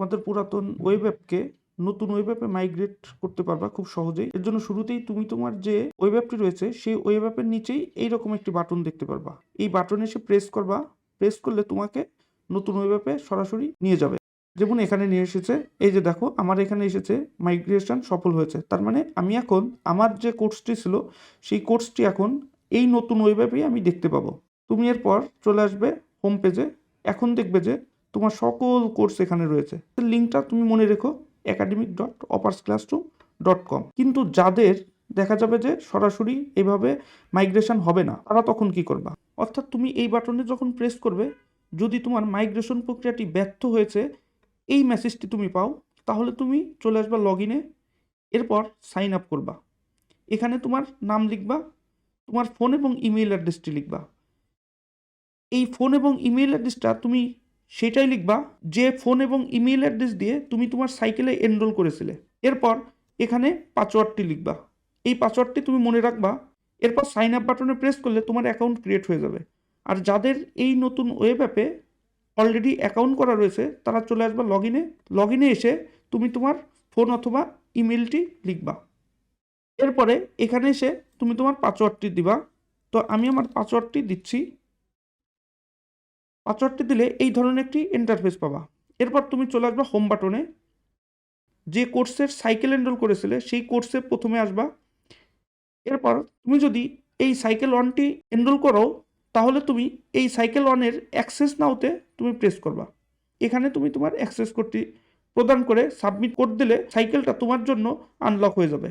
তোমাদের পুরাতন ওয়েব অ্যাপকে নতুন ওয়েব অ্যাপে মাইগ্রেট করতে পারবা খুব সহজেই। এর জন্য শুরুতেই তুমি তোমার যে ওয়েব অ্যাপটি রয়েছে, সেই ওয়েব অ্যাপের নিচেই এইরকম একটি বাটন দেখতে পারবা। এই বাটনে এসে প্রেস করবা। প্রেস করলে তোমাকে নতুন ওয়েব অ্যাপে সরাসরি নিয়ে যাবে। যেমন এখানে নিয়ে এসেছে, এই যে দেখো, আমার এখানে এসেছে মাইগ্রেশন সফল হয়েছে। তার মানে আমি এখন আমার যে কোর্সটি ছিল, সেই কোর্সটি এখন এই নতুন ওয়েব অ্যাপেই আমি দেখতে পাবো। তুমি এরপর চলে আসবে হোম পেজে এখন দেখবে যে তোমার সকল কোর্স এখানে রয়েছে। লিঙ্কটা তুমি মনে রেখো academic dot uppers classroom dot com কিন্তু যাদের দেখা যাবে যে সরাসরি এভাবে মাইগ্রেশন হবে না, তারা তখন কি করবা? অর্থাৎ তুমি এই বাটনে যখন প্রেস করবে, যদি তোমার মাইগ্রেশন প্রক্রিয়াটি ব্যর্থ হয়েছে, এই মেসেজটি তুমি পাও, তাহলে তুমি চলে আসবা লগ ইনে এরপর সাইন আপ করবা। এখানে তোমার নাম লিখবা, তোমার ফোন এবং ইমেল অ্যাড্রেসটি লিখবা। এই ফোন এবং ইমেল অ্যাড্রেসটা তুমি সেটাই লিখবা যে ফোন এবং ইমেল অ্যাড্রেস দিয়ে তুমি তোমার সাইকেলে এনরোল করেছিলে। এরপর এখানে পাসওয়ার্ডটি লিখবা। এই পাসওয়ার্ডটি তুমি মনে রাখবা, এরপর সাইন আপ বাটনে প্রেস করলে তোমার অ্যাকাউন্ট ক্রিয়েট হয়ে যাবে। আর যাদের এই নতুন ওয়েব অ্যাপে অলরেডি অ্যাকাউন্ট করা রয়েছে, তারা চলে আসবে লগ ইনে লগ ইনে এসে তুমি তোমার ফোন অথবা ইমেলটি লিখবা। এরপরে এখানে এসে তুমি তোমার পাসওয়ার্ডটি দিবা। তো আমি আমার পাসওয়ার্ডটি দিচ্ছি। পাসওয়ার্ডটি দিলে এই ধরনের একটি ইন্টারফেস পাবা। এরপর তুমি চলে আসবা হোম বাটনে যে কোর্সের সাইকেল এনরোল করেছিলে, সেই কোর্সে প্রথমে আসবা। এরপর তুমি যদি এই সাইকেল ওয়ানটি এনরোল করো, তাহলে তুমি এই সাইকেল ওয়ানের অ্যাক্সেস নাওতে তুমি প্রেস করবা। এখানে তুমি তোমার অ্যাক্সেস কোডটি প্রদান করে সাবমিট কোড দিলে সাইকেলটা তোমার জন্য আনলক হয়ে যাবে।